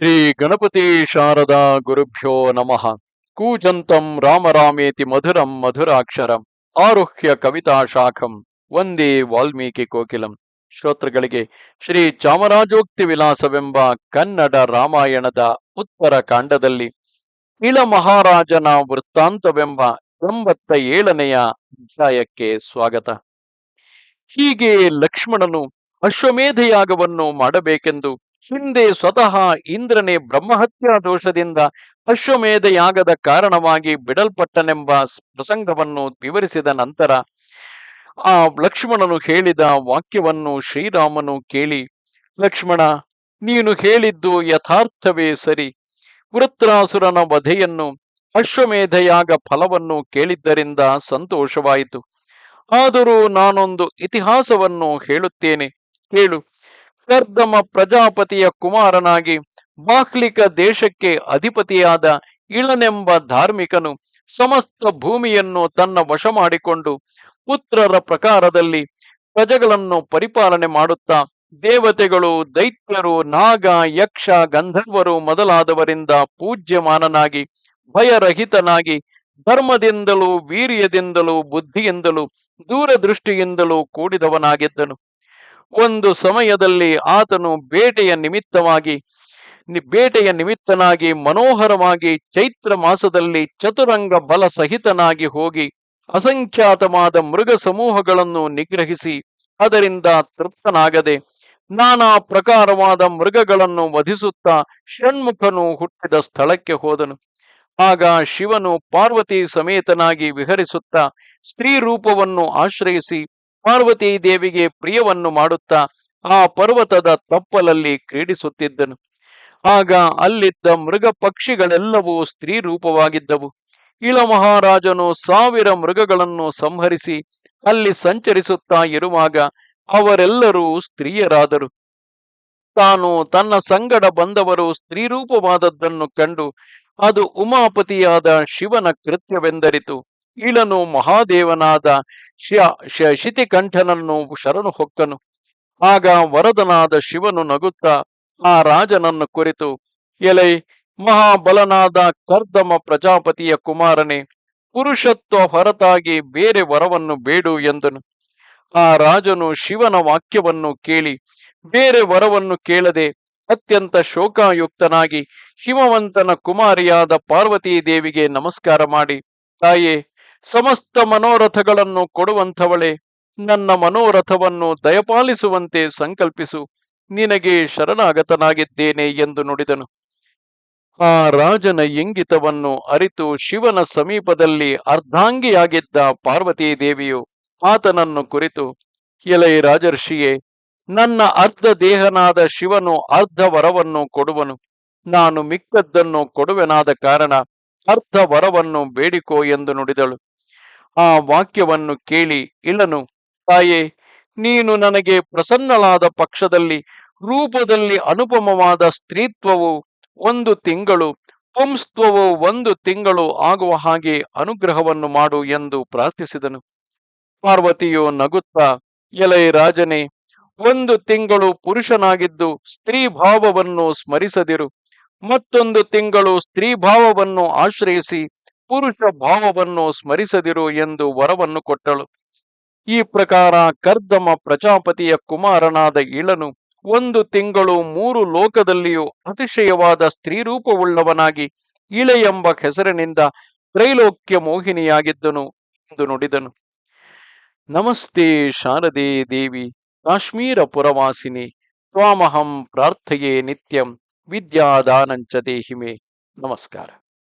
ಶ್ರೀ ಗಣಪತಿ ಶಾರದಾ ಗುರುಭ್ಯೋ ನಮಃ. ಕೂಜಂತಂ ರಾಮರಾಮೇತಿ ಮಧುರಂ ಮಧುರಾಕ್ಷರಂ. ಆರುಹ್ಯ ಕವಿತಾ ಶಾಖಂ. ಒಂದೇ ವಾಲ್ಮೀಕಿ ಕೋಕಿಲಂ. ಶ್ರೋತೃಗಳಿಗೆ ಶ್ರೀ ಚಾಮರಾಜೋಕ್ತಿ ವಿಲಾಸವೆಂಬ ಕನ್ನಡ ರಾಮಾಯಣದ ಉತ್ತರ ಕಾಂಡದಲ್ಲಿ ಇಳ ಮಹಾರಾಜನ ವೃತ್ತಾಂತವೆಂಬ ಎಂಬತ್ತ ಏಳನೆಯ ಅಧ್ಯಾಯಕ್ಕೆ ಸ್ವಾಗತ. ಹೀಗೆ ಲಕ್ಷ್ಮಣನು ಅಶ್ವಮೇಧ ಯಾಗವನ್ನು ಮಾಡಬೇಕೆಂದು ಹಿಂದೆ ಸ್ವತಃ ಇಂದ್ರನೇ ಬ್ರಹ್ಮಹತ್ಯಾ ದೋಷದಿಂದ ಅಶ್ವಮೇಧ ಯಾಗದ ಕಾರಣವಾಗಿ ಬಿಡಲ್ಪಟ್ಟನೆಂಬ ಪ್ರಸಂಗವನ್ನು ವಿವರಿಸಿದ ನಂತರ ಆ ಲಕ್ಷ್ಮಣನು ಹೇಳಿದ ವಾಕ್ಯವನ್ನು ಶ್ರೀರಾಮನು ಕೇಳಿ, ಲಕ್ಷ್ಮಣ, ನೀನು ಹೇಳಿದ್ದು ಯಥಾರ್ಥವೇ ಸರಿ. ವೃತ್ರಾಸುರನ ವಧೆಯನ್ನು ಅಶ್ವಮೇಧಯಾಗ ಫಲವನ್ನು ಕೇಳಿದ್ದರಿಂದ ಸಂತೋಷವಾಯಿತು. ಆದರೂ ನಾನೊಂದು ಇತಿಹಾಸವನ್ನು ಹೇಳುತ್ತೇನೆ. ಕೇಳು. ಕರ್ದಮ ಪ್ರಜಾಪತಿಯ ಕುಮಾರನಾಗಿ ಬಾಹ್ಲಿಕ ದೇಶಕ್ಕೆ ಅಧಿಪತಿಯಾದ ಇಳನೆಂಬ ಧಾರ್ಮಿಕನು ಸಮಸ್ತ ಭೂಮಿಯನ್ನು ತನ್ನ ವಶ ಮಾಡಿಕೊಂಡು ಪುತ್ರರ ಪ್ರಕಾರದಲ್ಲಿ ಪ್ರಜೆಗಳನ್ನು ಪರಿಪಾಲನೆ ಮಾಡುತ್ತಾ ದೇವತೆಗಳು, ದೈತ್ಯರು, ನಾಗ, ಯಕ್ಷ, ಗಂಧರ್ವರು ಮೊದಲಾದವರಿಂದ ಪೂಜ್ಯಮಾನನಾಗಿ ಭಯರಹಿತನಾಗಿ ಧರ್ಮದಿಂದಲೂ, ವೀರ್ಯದಿಂದಲೂ, ಬುದ್ಧಿಯಿಂದಲೂ, ದೂರದೃಷ್ಟಿಯಿಂದಲೂ ಕೂಡಿದವನಾಗಿದ್ದನು. ಒಂದು ಸಮಯದಲ್ಲಿ ಆತನು ಬೇಟೆಯ ನಿಮಿತ್ತವಾಗಿ ಬೇಟೆಯ ನಿಮಿತ್ತನಾಗಿ ಮನೋಹರವಾಗಿ ಚೈತ್ರ ಮಾಸದಲ್ಲಿ ಚತುರಂಗ ಬಲ ಸಹಿತನಾಗಿ ಹೋಗಿ ಅಸಂಖ್ಯಾತವಾದ ಮೃಗ ಸಮೂಹಗಳನ್ನು ನಿಗ್ರಹಿಸಿ ಅದರಿಂದ ತೃಪ್ತನಾಗದೆ ನಾನಾ ಪ್ರಕಾರವಾದ ಮೃಗಗಳನ್ನು ವಧಿಸುತ್ತಾ ಷಣ್ಮುಖನು ಹುಟ್ಟಿದ ಸ್ಥಳಕ್ಕೆ ಹೋದನು. ಆಗ ಶಿವನು ಪಾರ್ವತಿ ಸಮೇತನಾಗಿ ವಿಹರಿಸುತ್ತಾ ಸ್ತ್ರೀ ರೂಪವನ್ನು ಆಶ್ರಯಿಸಿ ಪಾರ್ವತಿ ದೇವಿಗೆ ಪ್ರಿಯವನ್ನು ಮಾಡುತ್ತಾ ಆ ಪರ್ವತದ ತಪ್ಪಲಲ್ಲಿ ಕ್ರೀಡಿಸುತ್ತಿದ್ದನು. ಆಗ ಅಲ್ಲಿದ್ದ ಮೃಗ ಪಕ್ಷಿಗಳೆಲ್ಲವೂ ಸ್ತ್ರೀ ರೂಪವಾಗಿದ್ದವು. ಇಳ ಮಹಾರಾಜನು ಸಾವಿರ ಮೃಗಗಳನ್ನು ಸಂಹರಿಸಿ ಅಲ್ಲಿ ಸಂಚರಿಸುತ್ತಾ ಇರುವಾಗ ಅವರೆಲ್ಲರೂ ಸ್ತ್ರೀಯರಾದರು. ತಾನು ತನ್ನ ಸಂಗಡ ಬಂದವರು ಸ್ತ್ರೀರೂಪವಾದದ್ದನ್ನು ಕಂಡು ಅದು ಉಮಾಪತಿಯಾದ ಶಿವನ ಕೃತ್ಯವೆಂದರಿತು. ಇಳನು ಮಹಾದೇವನಾದ ಶಿತಿಕಂಠನನ್ನು ಶರಣು ಹೊಕ್ಕನು. ಆಗ ವರದನಾದ ಶಿವನು ನಗುತ್ತಾ ಆ ರಾಜನನ್ನು ಕುರಿತು, ಎಲೆ, ಮಹಾಬಲನಾದ ಕರ್ದಮ ಪ್ರಜಾಪತಿಯ ಕುಮಾರನೇ, ಪುರುಷತ್ವ ಹೊರತಾಗಿ ಬೇರೆ ವರವನ್ನು ಬೇಡು ಎಂದನು. ಆ ರಾಜನು ಶಿವನ ವಾಕ್ಯವನ್ನು ಕೇಳಿ, ಬೇರೆ ವರವನ್ನು ಕೇಳದೆ ಅತ್ಯಂತ ಶೋಕಾಯುಕ್ತನಾಗಿ ಹಿಮವಂತನ ಕುಮಾರಿಯಾದ ಪಾರ್ವತೀ ದೇವಿಗೆ ನಮಸ್ಕಾರ ಮಾಡಿ. ತಾಯೇ ಸಮಸ್ತ ಮನೋರಥಗಳನ್ನು ಕೊಡುವಂಥವಳೆ, ನನ್ನ ಮನೋರಥವನ್ನು ದಯಪಾಲಿಸುವಂತೆ ಸಂಕಲ್ಪಿಸು. ನಿನಗೆ ಶರಣಾಗತನಾಗಿದ್ದೇನೆ ಎಂದು ನುಡಿದನು. ಆ ರಾಜನ ಇಂಗಿತವನ್ನು ಅರಿತು ಶಿವನ ಸಮೀಪದಲ್ಲಿ ಅರ್ಧಾಂಗಿಯಾಗಿದ್ದ ಪಾರ್ವತೀ ದೇವಿಯು ಆತನನ್ನು ಕುರಿತು, ಎಲೈ ರಾಜರ್ಷಿಯೇ, ನನ್ನ ಅರ್ಧ ದೇಹನಾದ ಶಿವನು ಅರ್ಧ ವರವನ್ನು ಕೊಡುವನು. ನಾನು ಮಿಕ್ಕದ್ದನ್ನು ಕೊಡುವೆನಾದ ಕಾರಣ ಅರ್ಧ ವರವನ್ನು ಬೇಡಿಕೋ ಎಂದು ನುಡಿದಳು. ಆ ವಾಕ್ಯವನ್ನು ಕೇಳಿ ಇಲ್ಲನು, ತಾಯೇ, ನೀನು ನನಗೆ ಪ್ರಸನ್ನಳಾದ ಪಕ್ಷದಲ್ಲಿ, ರೂಪದಲ್ಲಿ ಅನುಪಮವಾದ ಸ್ತ್ರೀತ್ವವು ಒಂದು ತಿಂಗಳು, ಪುಂಸ್ತ್ವವು ಒಂದು ತಿಂಗಳು ಆಗುವ ಹಾಗೆ ಅನುಗ್ರಹವನ್ನು ಮಾಡು ಎಂದು ಪ್ರಾರ್ಥಿಸಿದನು. ಪಾರ್ವತಿಯು ನಗುತ್ತಾ, ಎಲೈ ರಾಜನೇ, ಒಂದು ತಿಂಗಳು ಪುರುಷನಾಗಿದ್ದು ಸ್ತ್ರೀ ಭಾವವನ್ನು ಸ್ಮರಿಸದಿರು, ಮತ್ತೊಂದು ತಿಂಗಳು ಸ್ತ್ರೀ ಭಾವವನ್ನು ಆಶ್ರಯಿಸಿ ಪುರುಷ ಭಾವವನ್ನು ಸ್ಮರಿಸದಿರು ಎಂದು ವರವನ್ನು ಕೊಟ್ಟಳು. ಈ ಪ್ರಕಾರ ಕರ್ದಮ ಪ್ರಜಾಪತಿಯ ಕುಮಾರನಾದ ಇಳನು ಒಂದು ತಿಂಗಳು ಮೂರು ಲೋಕದಲ್ಲಿಯೂ ಅತಿಶಯವಾದ ಸ್ತ್ರೀರೂಪವುಳ್ಳವನಾಗಿ ಇಳೆ ಎಂಬ ಹೆಸರಿನಿಂದ ತ್ರೈಲೋಕ್ಯ ಮೋಹಿನಿಯಾಗಿದ್ದನು ಎಂದು ನುಡಿದನು. ನಮಸ್ತೆ ಶಾರದೆ ದೇವಿ, ಕಾಶ್ಮೀರ ಪುರವಾಸಿನಿ, ತ್ವಾಮಹಂ ಪ್ರಾರ್ಥೆಯೇ ನಿತ್ಯಂ, ವಿದ್ಯಾದಾನಂಚ ದೇಹಿಮೆ. ನಮಸ್ಕಾರ.